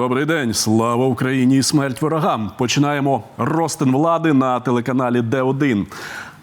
Добрий день, слава Україні і смерть ворогам. Починаємо ростин влади на телеканалі Д1.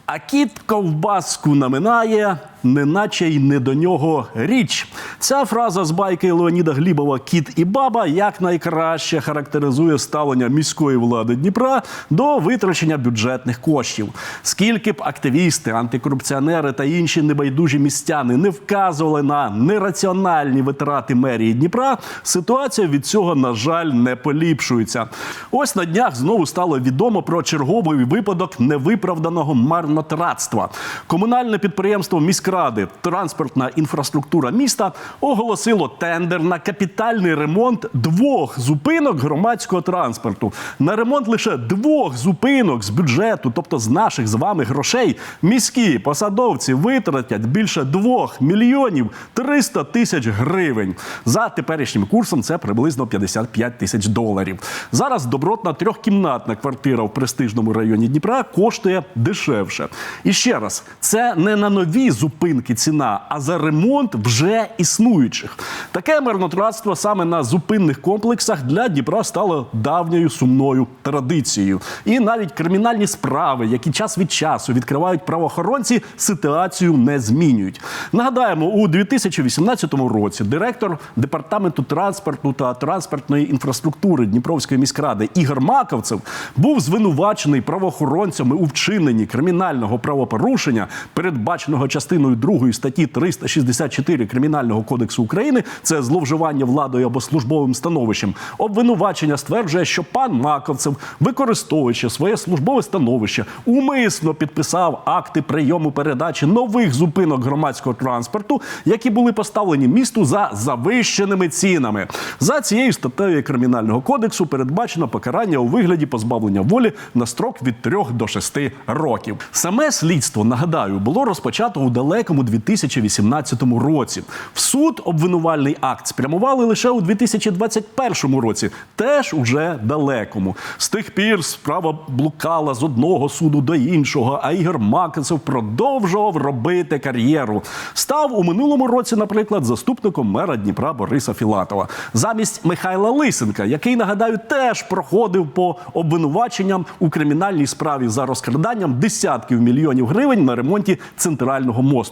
А кіт ковбаску наминає, неначе й не до нього річ. Ця фраза з байки Леоніда Глібова Кіт і баба якнайкраще характеризує ставлення міської влади Дніпра до витрачення бюджетних коштів. Скільки б активісти, антикорупціонери та інші небайдужі містяни не вказували на нераціональні витрати мерії Дніпра, ситуація від цього, на жаль, не поліпшується. Ось на днях знову стало відомо про черговий випадок невиправданого марнотратства. Комунальне підприємство міськради транспортна інфраструктура міста оголосило тендер на капітальний ремонт двох зупинок громадського транспорту. На ремонт лише двох зупинок з бюджету, тобто з наших з вами грошей, міські посадовці витратять більше 2 мільйонів 300 тисяч гривень. За теперішнім курсом це приблизно 55 тисяч доларів. Зараз добротна трьохкімнатна квартира в престижному районі Дніпра коштує дешевше. І ще раз, це не на нові зупинки ціна, а за ремонт вже існуючих. Таке марнотратство саме на зупинних комплексах для Дніпра стало давньою сумною традицією. І навіть кримінальні справи, які час від часу відкривають правоохоронці, ситуацію не змінюють. Нагадаємо, у 2018 році директор департаменту транспорту та транспортної інфраструктури Дніпровської міськради Ігор Маковцев був звинувачений правоохоронцями у вчиненні кримінального правопорушення, передбаченого частиною 2 статті 364 Кримінального кодексу України. Це зловживання владою або службовим становищем. Обвинувачення стверджує, що пан Маковцев, використовуючи своє службове становище, умисно підписав акти прийому передачі нових зупинок громадського транспорту, які були поставлені місту за завищеними цінами. За цією статтею кримінального кодексу передбачено покарання у вигляді позбавлення волі на строк від 3 до 6 років. Саме слідство, нагадаю, було розпочато у далекому 2018 році. В суд обвинувальний акт спрямували лише у 2021 році, теж уже далекому. З тих пір справа блукала з одного суду до іншого, а Ігор Макенцев продовжував робити кар'єру. Став у минулому році, наприклад, заступником мера Дніпра Бориса Філатова. Замість Михайла Лисенка, який, нагадаю, теж проходив по обвинуваченням у кримінальній справі за розкраданням десятків мільйонів гривень на ремонті центрального мосту.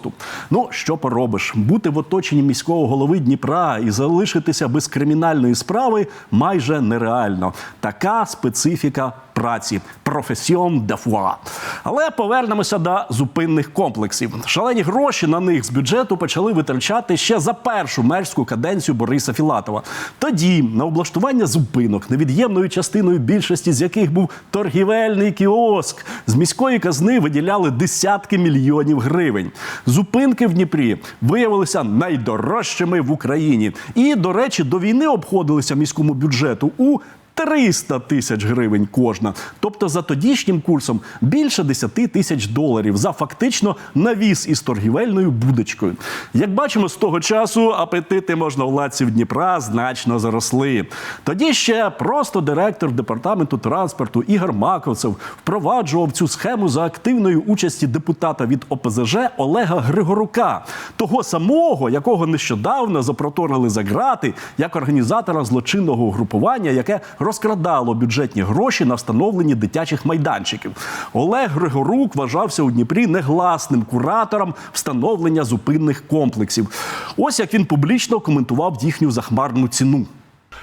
Ну що поробиш, бути в оточенні міського голови Дніпра і залишитися без кримінальної справи майже нереально. Така специфіка праці професіон де фуа. Але повернемося до зупинних комплексів. Шалені гроші на них з бюджету почали витрачати ще за першу мерську каденцію Бориса Філатова. Тоді на облаштування зупинок, невід'ємною частиною більшості з яких був торгівельний кіоск, з міської казни виділяли десятки мільйонів гривень. Зупинки в Дніпрі виявилися найдорожчими в Україні. І, до речі, до війни обходилися міському бюджету у 300 тисяч гривень кожна. Тобто за тодішнім курсом більше 10 тисяч доларів за фактично навіс із торгівельною будочкою. Як бачимо, з того часу апетити можновладців Дніпра значно заросли. Тоді ще просто директор департаменту транспорту Ігор Маковцев впроваджував цю схему за активної участі депутата від ОПЗЖ Олега Григорука, того самого, якого нещодавно запроторили за грати як організатора злочинного угрупування, яке розкрадало бюджетні гроші на встановлення дитячих майданчиків. Олег Григорук вважався у Дніпрі негласним куратором встановлення зупинних комплексів. Ось як він публічно коментував їхню захмарну ціну.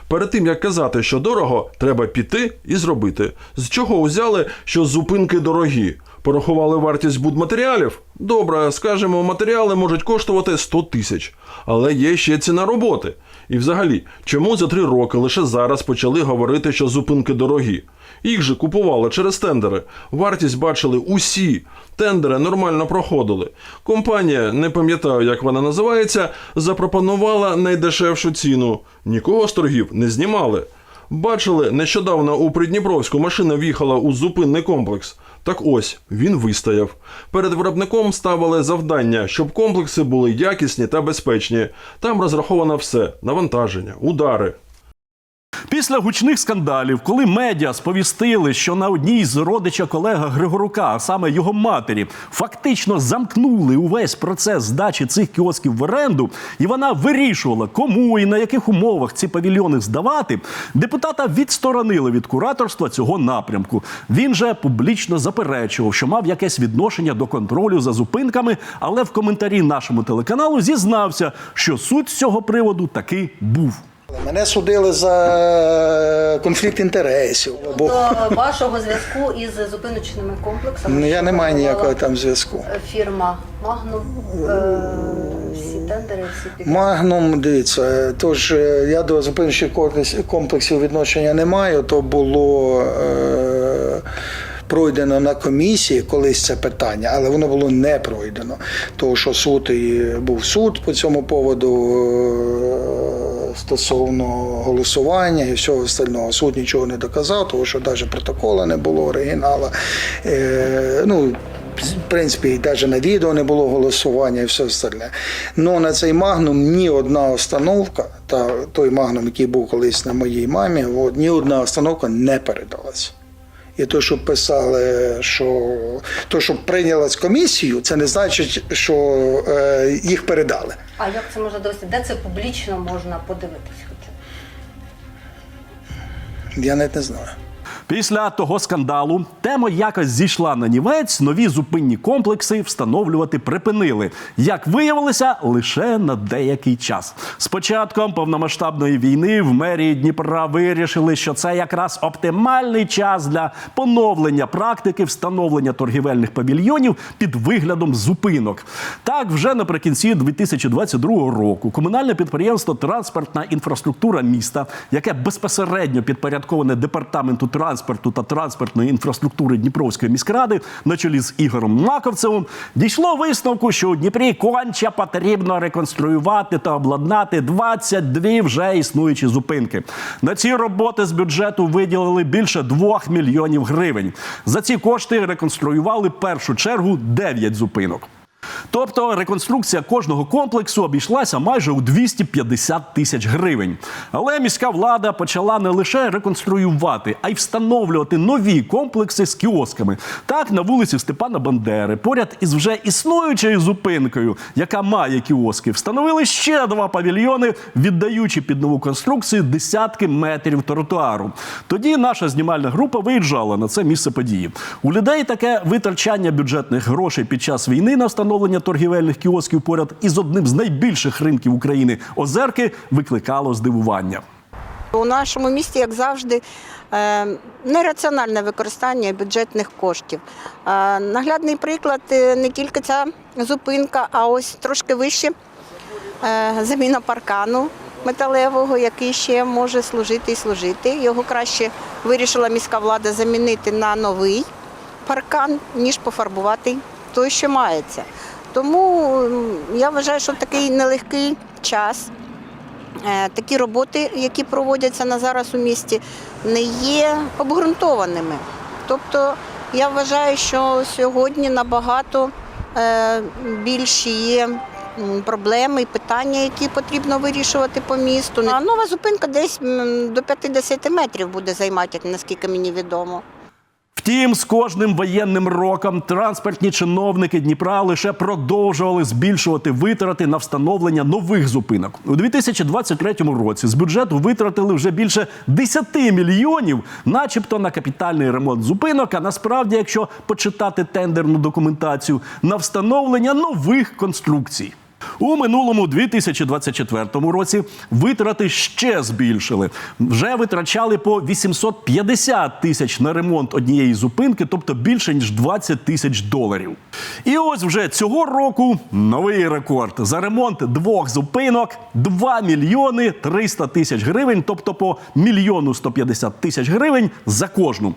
Перед тим як казати, що дорого, треба піти і зробити. З чого узяли, що зупинки дорогі? Порахували вартість будматеріалів? Добре, скажемо, матеріали можуть коштувати 100 тисяч, але є ще ціна роботи. І взагалі, чому за три роки лише зараз почали говорити, що зупинки дорогі? Їх же купували через тендери. Вартість бачили усі. Тендери нормально проходили. Компанія, не пам'ятаю, як вона називається, запропонувала найдешевшу ціну. Нікого з торгів не знімали. Бачили, нещодавно у Придніпровську машина в'їхала у зупинний комплекс. Так ось він вистояв. Перед виробником ставили завдання, щоб комплекси були якісні та безпечні. Там розраховано все: навантаження, удари. Після гучних скандалів, коли медіа сповістили, що на одній з родича колега Григорука, а саме його матері, фактично замкнули увесь процес здачі цих кіосків в оренду, і вона вирішувала, кому і на яких умовах ці павільйони здавати, депутата відсторонили від кураторства цього напрямку. Він же публічно заперечував, що мав якесь відношення до контролю за зупинками, але в коментарі нашому телеканалу зізнався, що суть з цього приводу таки був. Мене судили за конфлікт інтересів. Бо До вашого зв'язку із зупиночними комплексами. ну, я не маю ніякого там зв'язку. Фірма Магнум, е, всі тендери, всі. Магнум, дивіться, тож е, я до зупинчих комплекс- комплексів відношення не маю, то було. Е- Пройдено на комісії колись це питання, але воно було не пройдено. Тому що суд і був суд по цьому поводу е, стосовно голосування і всього остального. Суд нічого не доказав, тому що навіть протокола не було оригінала. Е, ну, в принципі, навіть на відео не було голосування і все остальне. Але на цей магнум ні одна установка, та той магнум, який був колись на моїй мамі, от, ні одна установка не передалась. І то, що писали, що то, що прийнялась комісію, це не значить, що е, їх передали. А як це можна довести? Де це публічно можна подивитись? Хоча? Я навіть не знаю. Після того скандалу тема якось зійшла на нівець. Нові зупинні комплекси встановлювати припинили. Як виявилося, лише на деякий час. З початком повномасштабної війни в мерії Дніпра вирішили, що це якраз оптимальний час для поновлення практики встановлення торгівельних павільйонів під виглядом зупинок. Так, вже наприкінці 2022 року комунальне підприємство Транспортна інфраструктура міста, яке безпосередньо підпорядковане департаменту транспорту та транспортної інфраструктури Дніпровської міськради на чолі з Ігорем Маковцевим, дійшло висновку, що у Дніпрі конче потрібно реконструювати та обладнати 22 вже існуючі зупинки. На ці роботи з бюджету виділили більше 2 мільйонів гривень. За ці кошти реконструювали першу чергу 9 зупинок. Тобто реконструкція кожного комплексу обійшлася майже у 250 тисяч гривень. Але міська влада почала не лише реконструювати, а й встановлювати нові комплекси з кіосками. Так, на вулиці Степана Бандери, поряд із вже існуючою зупинкою, яка має кіоски, встановили ще два павільйони, віддаючи під нову конструкцію десятки метрів тротуару. Тоді наша знімальна група виїжджала на це місце події. У людей таке витрачання бюджетних грошей під час війни на встановлення торгівельних кіосків поряд із одним з найбільших ринків України озерки викликало здивування. У нашому місті, як завжди, е, нераціональне використання бюджетних коштів. Е, Наглядний приклад е, не тільки ця зупинка, а ось трошки вище заміна паркану металевого, який ще може служити і служити. Його краще вирішила міська влада замінити на новий паркан, ніж пофарбувати той, що мається. Тому я вважаю, що в такий нелегкий час Е, такі роботи, які проводяться на зараз у місті, не є обґрунтованими. Тобто я вважаю, що сьогодні набагато е, більші є проблеми і питання, які потрібно вирішувати по місту. А нова зупинка десь до 50 метрів буде займати, наскільки мені відомо. Втім, з кожним воєнним роком транспортні чиновники Дніпра лише продовжували збільшувати витрати на встановлення нових зупинок. У 2023 році з бюджету витратили вже більше 10 мільйонів, начебто на капітальний ремонт зупинок. А насправді, якщо почитати тендерну документацію, на встановлення нових конструкцій. У минулому 2024 році витрати ще збільшили. Вже витрачали по 850 тисяч на ремонт однієї зупинки, тобто більше ніж 20 тисяч доларів. І ось вже цього року новий рекорд за ремонт двох зупинок 2 мільйони 300 тисяч гривень, тобто по мільйону 150 тисяч гривень за кожну.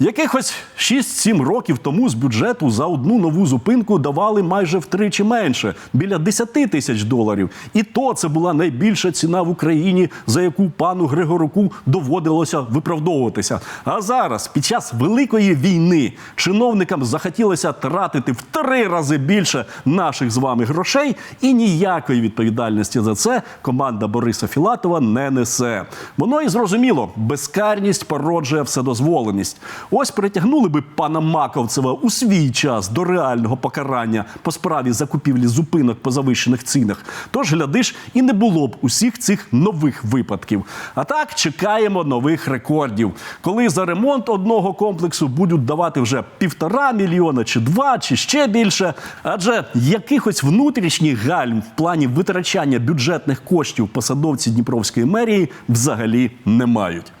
Якихось 6-7 років тому з бюджету за одну нову зупинку давали майже втричі менше біля 10 тисяч доларів. І то це була найбільша ціна в Україні, за яку пану Григоруку доводилося виправдовуватися. А зараз, під час великої війни, чиновникам захотілося тратити в три рази більше наших з вами грошей, і ніякої відповідальності за це команда Бориса Філатова не несе. Воно і зрозуміло, безкарність породжує вседозволеність. Ось притягнули би пана Маковцева у свій час до реального покарання по справі закупівлі зупинок по завищених цінах. Тож, глядиш, і не було б усіх цих нових випадків. А так чекаємо нових рекордів, коли за ремонт одного комплексу будуть давати вже півтора мільйона чи два, чи ще більше. Адже якихось внутрішніх гальм в плані витрачання бюджетних коштів посадовці Дніпровської мерії взагалі не мають.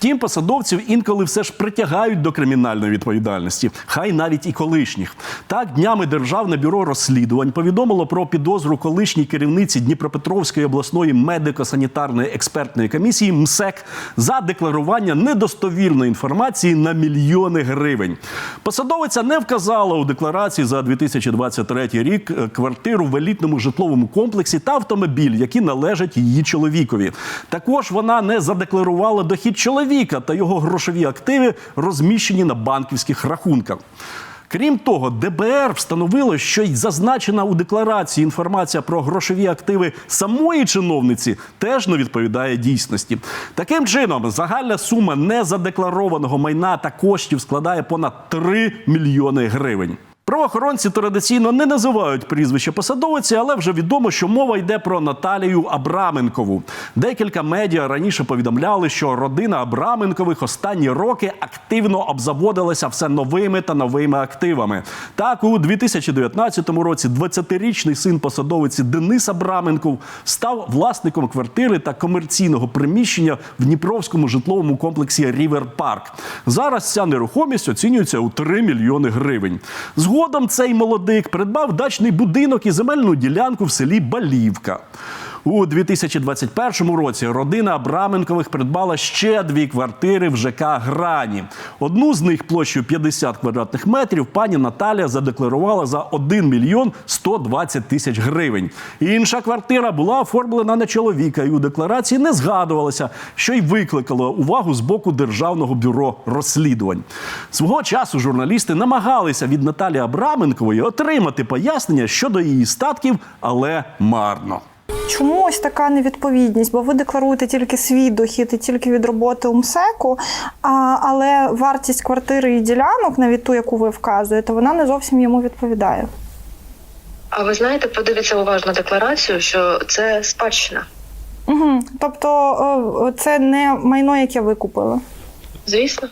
Втім, посадовців інколи все ж притягають до кримінальної відповідальності, хай навіть і колишніх. Так днями Державне бюро розслідувань повідомило про підозру колишній керівниці Дніпропетровської обласної медико-санітарної експертної комісії МСЕК за декларування недостовірної інформації на мільйони гривень. Посадовиця не вказала у декларації за 2023 рік е, квартиру в елітному житловому комплексі та автомобіль, які належать її чоловікові. Також вона не задекларувала дохід чоловіка та його грошові активи, розміщені на банківських рахунках. Крім того, ДБР встановило, що й зазначена у декларації інформація про грошові активи самої чиновниці теж не відповідає дійсності. Таким чином, загальна сума незадекларованого майна та коштів складає понад 3 мільйони гривень. Правоохоронці традиційно не називають прізвище посадовиці, але вже відомо, що мова йде про Наталію Абраменкову. Декілька медіа раніше повідомляли, що родина Абраменкових останні роки активно обзаводилася все новими та новими активами. Так, у 2019 році 20-річний син посадовиці Денис Абраменков став власником квартири та комерційного приміщення в Дніпровському житловому комплексі Рівер Парк. Зараз ця нерухомість оцінюється у 3 мільйони гривень. Згодом цей молодик придбав дачний будинок і земельну ділянку в селі Балівка. У 2021 році родина Абраменкових придбала ще дві квартири в ЖК Грані. Одну з них площею 50 квадратних метрів пані Наталія задекларувала за 1 мільйон 120 тисяч гривень. Інша квартира була оформлена на чоловіка, і у декларації не згадувалося, що й викликало увагу з боку Державного бюро розслідувань. Свого часу журналісти намагалися від Наталії Абраменкової отримати пояснення щодо її статків, але марно. Чому ось така невідповідність? Бо ви декларуєте тільки свій дохід і тільки від роботи УМСЕКу, а, але вартість квартири і ділянок, навіть ту, яку ви вказуєте, вона не зовсім йому відповідає. А ви знаєте, подивіться уважно декларацію, що це спадщина. Угу. Тобто це не майно, яке ви купили. Звісно.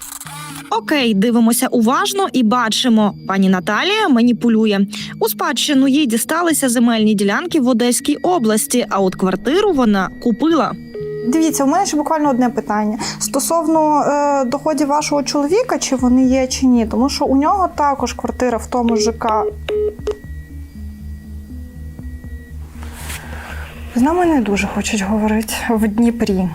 Окей, дивимося уважно і бачимо, пані Наталія маніпулює. У спадщину їй дісталися земельні ділянки в Одеській області, а от квартиру вона купила. Дивіться, у мене ще буквально одне питання стосовно е, доходів вашого чоловіка, чи вони є, чи ні, тому що у нього також квартира в тому ЖК. З нами не дуже хочуть говорити в Дніпрі.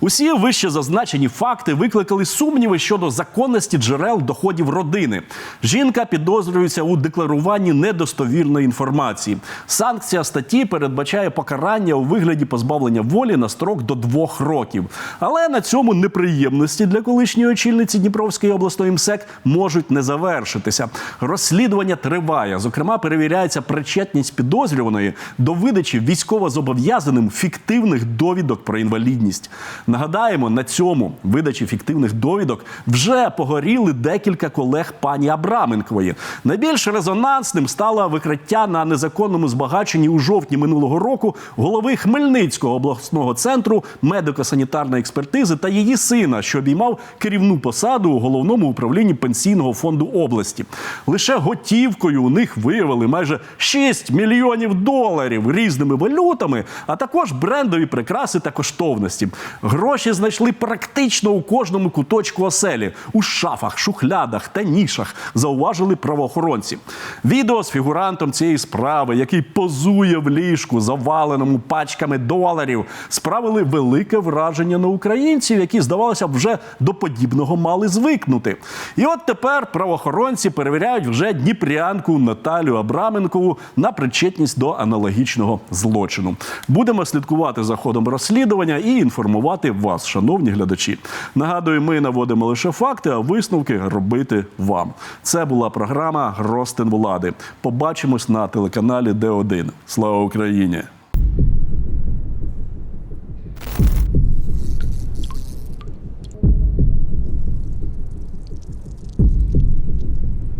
Усі вище зазначені факти викликали сумніви щодо законності джерел доходів родини. Жінка підозрюється у декларуванні недостовірної інформації. Санкція статті передбачає покарання у вигляді позбавлення волі на строк до двох років. Але на цьому неприємності для колишньої очільниці Дніпровської обласної МСЕК можуть не завершитися. Розслідування триває. Зокрема, перевіряється причетність підозрюваної до видачі військовозобов'язаним фіктивних довідок про інвалідність. Нагадаємо, на цьому видачі фіктивних довідок вже погоріли декілька колег пані Абраменкової. Найбільш резонансним стало викриття на незаконному збагаченні у жовтні минулого року голови Хмельницького обласного центру медико-санітарної експертизи та її сина, що обіймав керівну посаду у головному управлінні пенсійного фонду області. Лише готівкою у них виявили майже 6 мільйонів доларів різними валютами, а також брендові прикраси та коштовності. Гроші знайшли практично у кожному куточку оселі, у шафах, шухлядах та нішах, зауважили правоохоронці. Відео з фігурантом цієї справи, який позує в ліжку, заваленому пачками доларів, справили велике враження на українців, які, здавалося б, вже до подібного мали звикнути. І от тепер правоохоронці перевіряють вже дніпрянку Наталю Абраменкову на причетність до аналогічного злочину. Будемо слідкувати за ходом розслідування і інформувати вас, шановні глядачі. Нагадую, ми наводимо лише факти, а висновки робити вам. Це була програма Ростин влади. Побачимось на телеканалі Д1. Слава Україні!